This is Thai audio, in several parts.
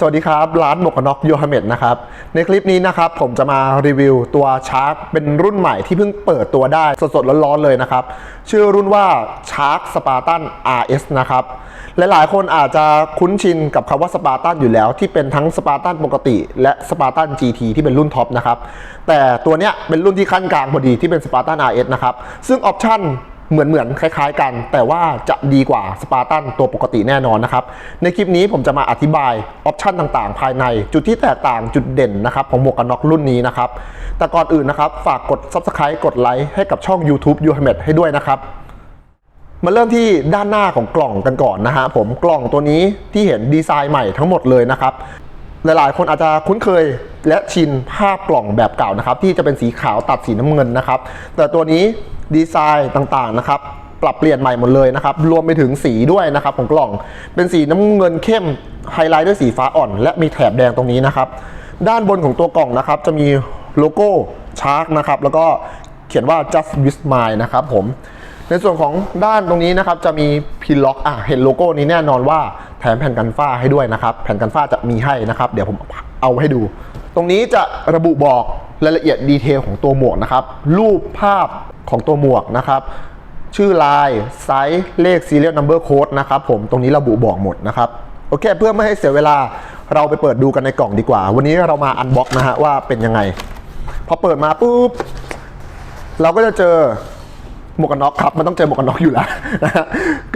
สวัสดีครับ ร้านหมวกกันน็อกโยฮาเมดนะครับ ในคลิปนี้นะครับผมจะมารีวิวตัวชาร์กเป็นรุ่นใหม่ที่เพิ่งเปิดตัวได้สดๆร้อนๆเลยนะครับ ชื่อรุ่นว่าชาร์กสปาร์ตัน RS นะครับ หลายๆคนอาจจะคุ้นชินกับคำว่าสปาร์ตันอยู่แล้ว ที่เป็นทั้งสปาร์ตันปกติ และสปาร์ตัน GT ที่เป็นรุ่นท็อปนะครับ แต่ตัวเนี้ยเป็นรุ่นที่ขั้นกลางพอดีที่เป็นสปาร์ตัน RS นะครับ ซึ่งออปชั่น เหมือนเหมือนคล้ายๆกัน แต่ว่าจะดีกว่าสปาร์ตันตัวปกติแน่นอนนะครับ ในคลิปนี้ผมจะมาอธิบายออปชันต่างๆ ภายในจุดที่แตกต่างจุดเด่นนะครับของหมวกกันน็อกรุ่นนี้นะครับ แต่ก่อนอื่นนะครับ ฝากกด Subscribe กดไลค์ให้กับช่อง YouTube u h a m e d ให้ด้วยนะครับมาเริ่มที่ด้านหน้าของกล่องกันก่อนนะฮะผมกล่องตัวนี้ที่เห็นดีไซน์ใหม่ทั้งหมดเลยนะครับ หลายๆ คนอาจจะคุ้นเคยและชินภาพกล่องแบบเก่านะครับ ที่จะเป็นสีขาวตัดสีน้ำเงินนะครับ แต่ตัวนี้ดีไซน์ต่างๆนะครับ ปรับเปลี่ยนใหม่หมดเลยนะครับ รวมไปถึงสีด้วยนะครับของกล่อง เป็นสีน้ำเงินเข้มไฮไลท์ด้วยสีฟ้าอ่อน และมีแถบแดงตรงนี้นะครับ ด้านบนของตัวกล่องนะครับ จะมีโลโก้ชาร์กนะครับ แล้วก็เขียนว่า just with mine นะครับผม ในส่วนของด้านตรงนี้นะครับจะมีพินล็อกอะเห็นโลโก้นี้แน่นอนว่าแถมแผ่นกันฝ้าให้ด้วยนะครับ แผ่นกันฝ้าจะมีให้นะครับ เดี๋ยวผมเอาให้ดู ตรงนี้จะระบุบอกรายละเอียดดีเทลของตัวหมวกนะครับ รูปภาพของตัวหมวกนะครับ ชื่อลายไซส์เลข serial number code นะครับผมตรงนี้ระบุบอกหมดนะครับโอเค เพื่อไม่ให้เสียเวลาเราไปเปิดดูกันในกล่องดีกว่า วันนี้เรามาอันบ็อกนะฮะว่าเป็นยังไง พอเปิดมาปุ๊บเราก็จะเจอ หมวกกันน็อกครับมันต้องเจอหมวกกันน็อกอยู่แล้วนะฮะ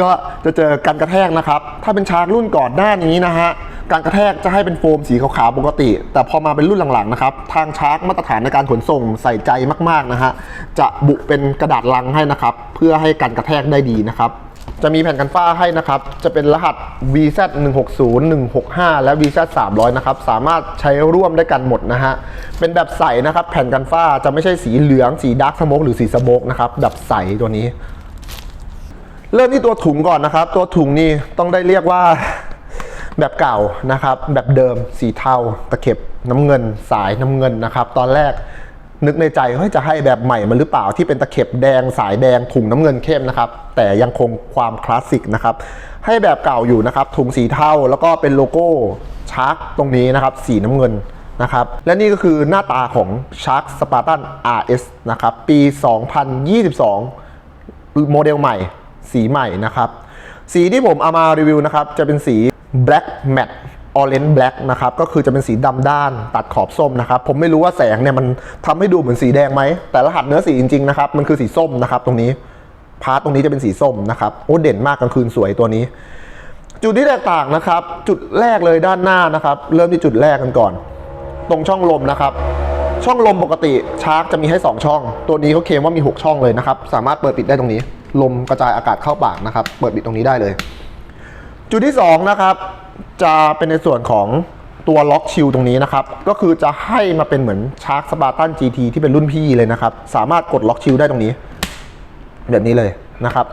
ก็จะเจอการกระแทกนะครับ ถ้าเป็นชาร์กรุ่นก่อนหน้านี้นะฮะการกระแทกจะให้เป็นโฟมสีขาวๆปกติ แต่พอมาเป็นรุ่นหลังๆนะครับทางชาร์กมาตรฐานในการขนส่งใส่ใจมากๆนะฮะจะบุเป็นกระดาษลังให้นะครับ เพื่อให้การกระแทกได้ดีนะครับ จะมีแผ่นกันฝ้าให้นะครับ จะเป็นรหัส VZ 160 165 และ VZ 300 นะครับ สามารถใช้ร่วมได้กันหมดนะฮะ เป็นแบบใสนะครับ แผ่นกันฝ้าจะไม่ใช่สีเหลือง สีดาร์กสโมกหรือสีสโมกนะครับ แบบใสตัวนี้ เริ่มที่ตัวถุงก่อนนะครับ ตัวถุงนี่ต้องได้เรียกว่าแบบเก่านะครับ แบบเดิม สีเทา ตะเข็บน้ำเงิน สายน้ำเงินนะครับ ตอนแรก นึกในใจเฮ้ยจะให้แบบใหม่มันหรือเปล่าที่เป็นตะเข็บแดงสายแดงถุงน้ำเงินเข้มนะครับ แต่ยังคงความคลาสสิกนะครับ ให้แบบเก่าอยู่นะครับ ถุงสีเทาแล้วก็เป็นโลโก้ชาร์กตรงนี้นะครับ สีน้ำเงินนะครับ และนี่ก็คือหน้าตาของ Shark Spartan RS นะครับ ปี 2022 โมเดลใหม่ สีใหม่นะครับ สีที่ผมเอามารีวิวนะครับ จะเป็นสี black matte orange black นะครับก็คือจะเป็นสีดำด้านตัดขอบส้มนะครับผมไม่รู้ว่าแสงเนี่ยมันทำให้ดูเหมือนสีแดงไหม แต่รหัสเนื้อสีจริงๆนะครับมันคือสีส้มนะครับตรงนี้พาร์ตตรงนี้จะเป็นสีส้มนะครับโอ้เด่นมากกลางคืนสวยตัวนี้ จุดที่แตกต่างนะครับ จุดแรกเลยด้านหน้านะครับ เริ่มที่จุดแรกกันก่อน ตรงช่องลมนะครับ ช่องลมปกติชาร์กจะมีให้ 2 ช่อง ตัวนี้เขาเคลมว่ามี 6 ช่องเลยนะครับ สามารถเปิดปิดได้ตรงนี้ ลมกระจายอากาศเข้าปากนะครับ เปิดปิดตรงนี้ได้เลย จุดที่2นะครับ จะเป็นในส่วนของตัวล็อกชิลตรงนี้นะครับ ก็คือจะให้มาเป็นเหมือนชาร์กสปาร์ตัน GT ที่เป็นรุ่นพี่เลยนะครับ สามารถกดล็อกชิลได้ตรงนี้ แบบนี้เลยนะครับ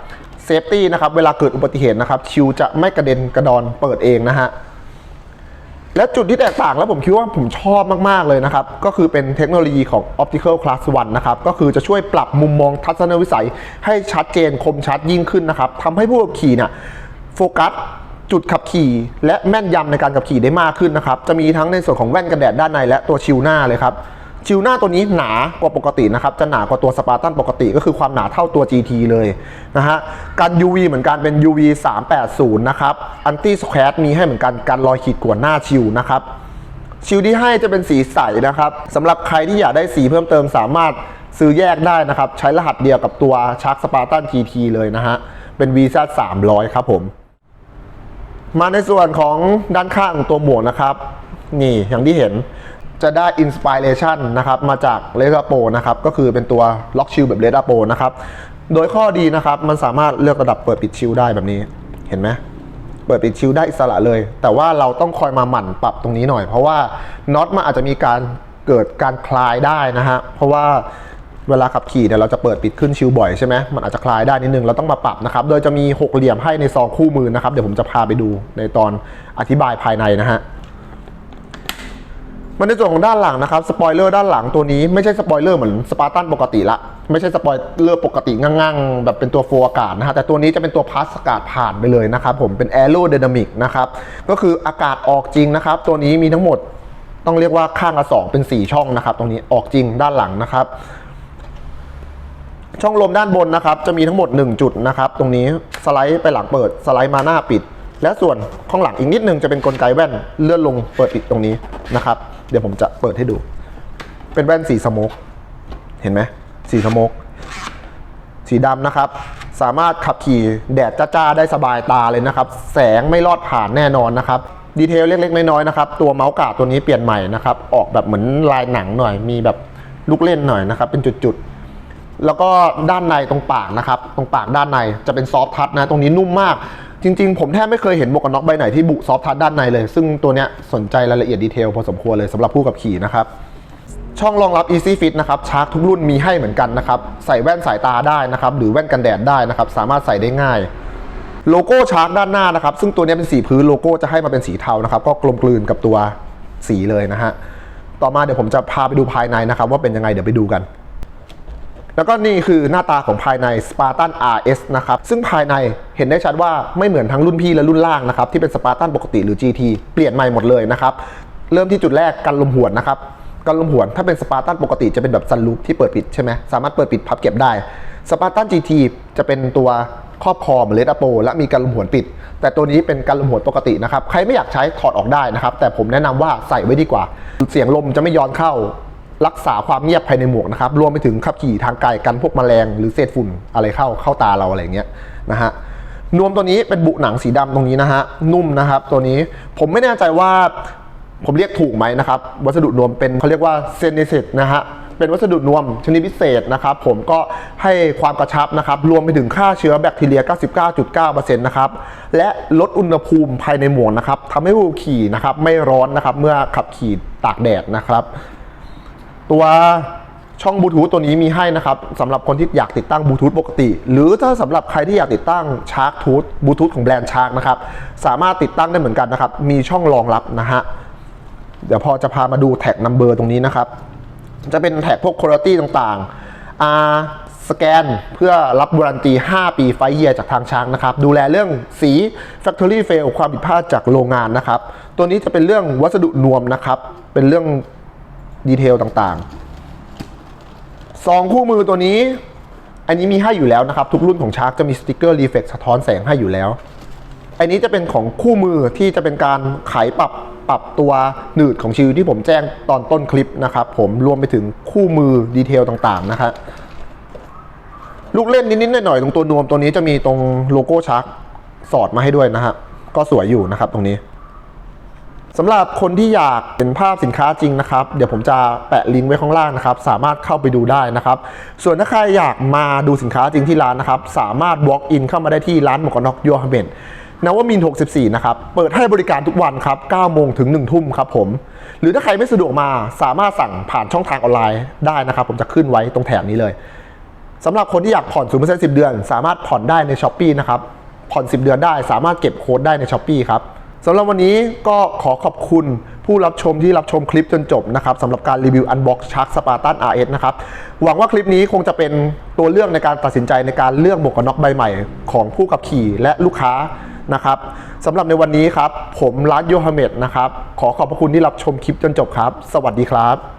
เซฟตี้นะครับเวลาเกิดอุบัติเหตุนะครับชิวจะไม่กระเด็นกระดอนเปิดเองนะฮะและจุดที่แตกต่างแล้วผมคิดว่าผมชอบมาก ๆ เลยนะครับ ก็คือเป็นเทคโนโลยีของ Optical Class 1 นะครับ ก็คือจะช่วยปรับมุมมองทัศนวิสัยให้ชัดเจนคมชัดยิ่งขึ้นนะครับทำให้ผู้ขับขี่เนี่ยโฟกัส จุดขับขี่ และแม่นยำในการขับขี่ได้มากขึ้นนะครับ จะมีทั้งในส่วนของแว่นกันแดดด้านในและตัวชิวหน้าเลยครับชิวหน้าตัวนี้หนากว่าปกตินะครับ จะหนากว่าตัวสปาร์ตันปกติก็คือความหนาเท่าตัว GT เลยนะฮะการ UV เหมือนกันเป็น UV 380 นะครับอันตี้สแควร์มีให้เหมือนกันการรอยขีดข่วนหน้าชิวนะครับชิวที่ให้จะเป็นสีใสนะครับสำหรับใครที่อยากได้สีเพิ่มเติมสามารถซื้อแยกได้นะครับ ใช้รหัสเดียวกับตัวชักสปาร์ตัน TT เลยนะฮะเป็น VZ 300 ครับผม มาในส่วนของด้านข้างของตัวหมวกนะครับ นี่อย่างที่เห็นจะได้อินสปิเรชันนะครับมาจากเลดาโปนะครับก็คือเป็นตัวล็อกชิลแบบเลดาโปนะครับโดยข้อดีนะครับมันสามารถเลือกระดับเปิดปิดชิลได้แบบนี้เห็นไหมเปิดปิดชิลได้อิสระเลย แต่ว่าเราต้องคอยมาหมั่นปรับตรงนี้หน่อย เพราะว่าน็อตมันอาจจะมีการเกิดการคลายได้นะฮะเพราะว่า เวลาขับขี่เนี่ยเราจะเปิดปิดขึ้นชิลบ่อยใช่ไหมมันอาจจะคลายได้นิดนึงเราต้องมาปรับนะครับ โดยจะมีหกเหลี่ยมให้ในซองคู่มือนะครับ เดี๋ยวผมจะพาไปดูในตอนอธิบายภายในนะฮะมันในส่วนของด้านหลังนะครับสปอยเลอร์ด้านหลังตัวนี้ไม่ใช่สปอยเลอร์เหมือนสปาร์ตันปกติละ ไม่ใช่สปอยเลอร์ปกติง่างๆ แบบเป็นตัวโฟอากาศนะฮะแต่ตัวนี้จะเป็นตัวพาสอากาศผ่านไปเลยนะครับผมเป็นแอโร d y นามิกนะครับก็คืออากาศออกจริงนะครับ ตัวนี้มีทั้งหมดต้องเรียกว่าข้างละสองเป็น 4 ช่องนะครับ ตรงนี้ออกจริงด้านหลังนะครับ ช่องลมด้านบนนะครับ จะมีทั้งหมด 1 จุดนะครับ ตรงนี้สไลด์ไปหลังเปิด สไลด์มาหน้าปิด และส่วนข้างหลังอีกนิดนึงจะเป็นกลไกแว่นเลื่อนลงเปิดปิดตรงนี้นะครับ เดี๋ยวผมจะเปิดให้ดู เป็นแว่นสีสโมกเห็นไหมสีสโมกสีดำนะครับ สามารถขับขี่แดดจ้าๆได้สบายตาเลยนะครับ แสงไม่ลอดผ่านแน่นอนนะครับดีเทลเล็กๆน้อยๆนะครับ ตัวเมาส์กาดตัวนี้เปลี่ยนใหม่นะครับ ออกแบบเหมือนลายหนังหน่อย มีแบบลูกเล่นหน่อยนะครับ เป็นจุดๆ แล้วก็ด้านในตรงปากนะครับ ตรงปากด้านในจะเป็นซอฟทัชนะ ตรงนี้นุ่มมาก จริง ๆ ผมแทบไม่เคยเห็นหมวกกันน็อกใบไหนที่บุซอฟทัชด้านในเลย ซึ่งตัวเนี้ยสนใจรายละเอียดดีเทลพอสมควรเลยสำหรับผู้ขับขี่นะครับช่องรองรับ Easy Fit นะครับชาร์จทุกรุ่นมีให้เหมือนกันนะครับ ใส่แว่นสายตาได้นะครับ หรือแว่นกันแดดได้นะครับ สามารถใส่ได้ง่าย โลโก้ชาร์จด้านหน้านะครับ ซึ่งตัวนี้เป็นสีพื้นโลโก้จะให้มาเป็นสีเทานะครับ ก็กลมกลืนกับตัวสีเลยนะฮะ ต่อมาเดี๋ยวผมจะพาไปดูภายในนะครับ ว่าเป็นยังไงเดี๋ยวไปดูกัน แล้วก็นี่คือหน้าตาของภายใน Spartan RS นะครับ ซึ่งภายในเห็นได้ชัดว่าไม่เหมือนทั้งรุ่นพี่และรุ่นล่างนะครับ ที่เป็น Spartan ปกติหรือ GT เปลี่ยนใหม่หมดเลยนะครับ เริ่มที่จุดแรกกันลมหวนนะครับกันลมหวนถ้าเป็น Spartan ปกติจะเป็นแบบซันลูปที่เปิดปิดใช่ไหมสามารถเปิดปิดพับเก็บได้ Spartan GT จะเป็นตัวครอบคอเหมือนเลดโปและมีกันลมหวนปิด แต่ตัวนี้เป็นกันลมหวนปกตินะครับ ใครไม่อยากใช้ถอดออกได้นะครับ แต่ผมแนะนำว่าใส่ไว้ดีกว่า เสียงลมจะไม่ย้อนเข้า รักษาความเงียบภายในหมวกนะครับรวมไปถึงขับขี่ทางไกลกันพวกแมลงหรือเศษฝุ่นอะไรเข้าเข้าตาเราอะไรเงี้ยนะฮะนวมตัวนี้เป็นบุหนังสีดำตรงนี้นะฮะนุ่มนะครับตัวนี้ผมไม่แน่ใจว่าผมเรียกถูกไหมนะครับวัสดุนวมเป็นเขาเรียกว่าเซนิเซตนะฮะเป็นวัสดุนวมชนิดพิเศษนะครับ ผมก็ให้ความกระชับนะครับ รวมไปถึงฆ่าเชื้อแบคทีเรีย 99.9%นะครับ และลดอุณหภูมิภายในหมวกนะครับทำให้ผู้ขี่นะครับไม่ร้อนนะครับเมื่อขับขี่ตากแดดนะครับ ตัวช่องบลูทูธตัวนี้มีให้นะครับสำหรับคนที่อยากติดตั้งบลูทูธปกติ หรือถ้าสำหรับใครที่อยากติดตั้งชาร์กทูธบลูทูธของแบรนด์ชาร์กนะครับสามารถติดตั้งได้เหมือนกันนะครับ มีช่องรองรับนะฮะเดี๋ยวพอจะพามาดูแท็กนัมเบอร์ตรงนี้นะครับ จะเป็นแท็กพวกคุณภาพต่างๆอ่าสแกนเพื่อรับวารันตี 5 ปีไฟเยียจากทางช้างนะครับ ดูแลเรื่องสี Factory Fail ความผิดพลาดจากโรงงานนะครับ ตัวนี้จะเป็นเรื่องวัสดุนวมนะครับ เป็นเรื่อง ดีเทลต่างๆซองคู่มือตัวนี้ อันนี้มีให้อยู่แล้วนะครับ ทุกรุ่นของชาร์กจะมีสติกเกอร์รีเฟกสะท้อนแสงให้อยู่แล้ว อันนี้จะเป็นของคู่มือที่จะเป็นการไขปรับปรับตัวหนืดของชิวที่ผมแจ้งตอนต้นคลิปนะครับ ผมรวมไปถึงคู่มือดีเทลต่างๆนะครับลูกเล่นนิดๆหน่อยๆตรงตัวนวมตัวนี้จะมีตรงโลโก้ชาร์กสอดมาให้ด้วยนะฮะก็สวยอยู่นะครับตรงนี้ สำหรับคนที่อยากเห็นภาพสินค้าจริงนะครับ เดี๋ยวผมจะแปะลิงก์ไว้ข้างล่างนะครับ สามารถเข้าไปดูได้นะครับ ส่วนถ้าใครอยากมาดูสินค้าจริงที่ร้านนะครับ สามารถ walk in เข้ามาได้ที่ร้านหมวกกันน็อกยูฮาเบนนวมิน 64 นะครับ เปิดให้บริการทุกวันครับ 9 โมงถึง 1 ทุ่มครับผม หรือถ้าใครไม่สะดวกมาสามารถสั่งผ่านช่องทางออนไลน์ได้นะครับ ผมจะขึ้นไว้ตรงแถบนี้เลยสำหรับคนที่อยากผ่อน0% 10 เดือน สามารถผ่อนได้ใน s h อ p e e นะครับ ผ่อน 10 เดือนได้ สามารถเก็บโค้ดได้ใน s h อ p e e ครับ สำหรับวันนี้ก็ขอขอบคุณผู้รับชมที่รับชมคลิปจนจบนะครับสำหรับการรีวิว Unbox Shark Spartan RS นะครับ หวังว่าคลิปนี้คงจะเป็นตัวเลือกในการตัดสินใจในการเลือกหมวกกันน็อกใบใหม่ของผู้ขับขี่และลูกค้านะครับสำหรับในวันนี้ครับ ผมร้านโยฮาเมดนะครับ ขอขอบพระคุณที่รับชมคลิปจนจบครับ สวัสดีครับ